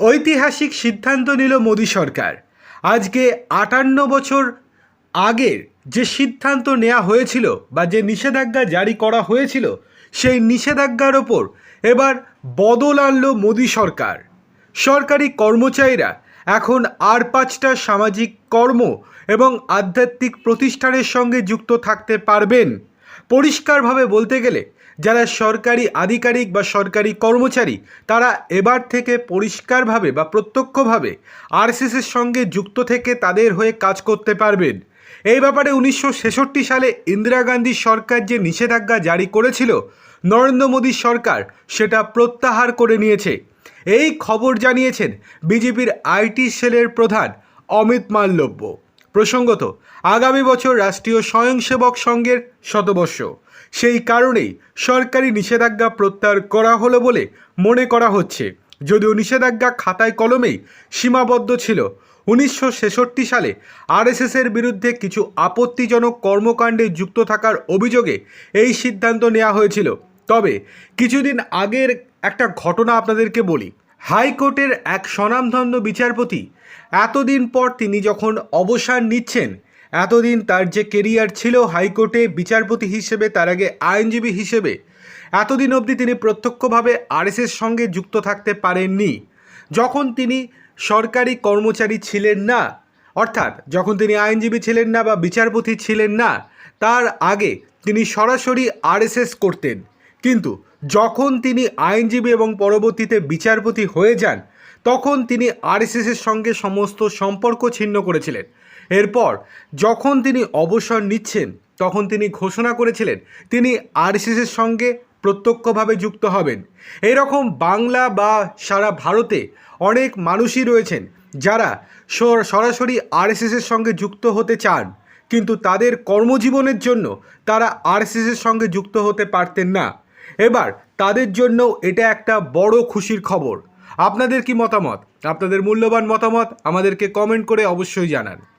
ঐতিহাসিক সিদ্ধান্ত নিল মোদী সরকার। আজকে আটান্ন বছর আগের যে সিদ্ধান্ত নেওয়া হয়েছিল বা যে নিষেধাজ্ঞা জারি করা হয়েছিল, সেই নিষেধাজ্ঞার ওপর এবার বদল আনলো মোদী সরকার। সরকারি কর্মচারীরা এখন আর পাঁচটা সামাজিক কর্ম এবং আধ্যাত্মিক প্রতিষ্ঠানের সঙ্গে যুক্ত থাকতে পারবেন। পরিষ্কারভাবে বলতে গেলে যারা সরকারি আধিকারিক বা সরকারি কর্মচারী, তারা এবার থেকে পরিষ্কারভাবে বা প্রত্যক্ষভাবে আরএসএসের সঙ্গে যুক্ত থেকে তাদের হয়ে কাজ করতে পারবেন। এই ব্যাপারে উনিশশো ছেষট্টি সালে ইন্দিরা গান্ধী সরকার যে নিষেধাজ্ঞা জারি করেছিল, নরেন্দ্র মোদী সরকার সেটা প্রত্যাহার করে নিয়েছে। এই খবর জানিয়েছেন বিজেপির আইটি সেলের প্রধান অমিত মাল্লব্য প্রসঙ্গত, আগামী বছর রাষ্ট্রীয় স্বয়ংসেবক সংঘের শতবর্ষ। সেই কারণেই সরকারি নিষেধাজ্ঞা প্রত্যাহার করা হলো বলে মনে করা হচ্ছে। যদিও নিষেধাজ্ঞা খাতায় কলমেই সীমাবদ্ধ ছিল, উনিশশো ছেষট্টি সালে আরএসএসের বিরুদ্ধে কিছু আপত্তিজনক কর্মকাণ্ডে যুক্ত থাকার অভিযোগে এই সিদ্ধান্ত নেওয়া হয়েছিল। তবে কিছুদিন আগের একটা ঘটনা আপনাদেরকে বলি। হাইকোর্টের এক স্বনামধন্য বিচারপতি। এতদিন পর তিনি যখন অবসর নিচ্ছেন, এতদিন তার যে কেরিয়ার ছিল হাইকোর্টে বিচারপতি হিসেবে, তার আগে আইনজীবী হিসেবে, এতদিন অবধি তিনি প্রত্যক্ষভাবে আরএসএস সঙ্গে যুক্ত থাকতে পারেননি। যখন তিনি সরকারি কর্মচারী ছিলেন না, অর্থাৎ যখন তিনি আইনজীবী ছিলেন না বা বিচারপতি ছিলেন না, তার আগে তিনি সরাসরি আরএসএস করতেন। কিন্তু যখন তিনি আইনজীবী এবং পরবর্তীতে বিচারপতি হয়ে যান, তখন তিনি আরএসএসের সঙ্গে সমস্ত সম্পর্ক ছিন্ন করেছিলেন। এরপর যখন তিনি অবসর নিচ্ছেন, তখন তিনি ঘোষণা করেছিলেন, তিনি আরএসএসের সঙ্গে প্রত্যক্ষভাবে যুক্ত হবেন। এরকম বাংলা বা সারা ভারতে অনেক মানুষই রয়েছেন যারা সর- সরাসরি আরএসএসের সঙ্গে যুক্ত হতে চান, কিন্তু তাদের কর্মজীবনের জন্য তারা আরএসএসের সঙ্গে যুক্ত হতে পারতেন না। এবার তাদের জন্য এটা একটা বড় খুশির খবর। আপনাদের কি মতামত? আপনাদের মূল্যবান মতামত আমাদেরকে কমেন্ট করে অবশ্যই জানান।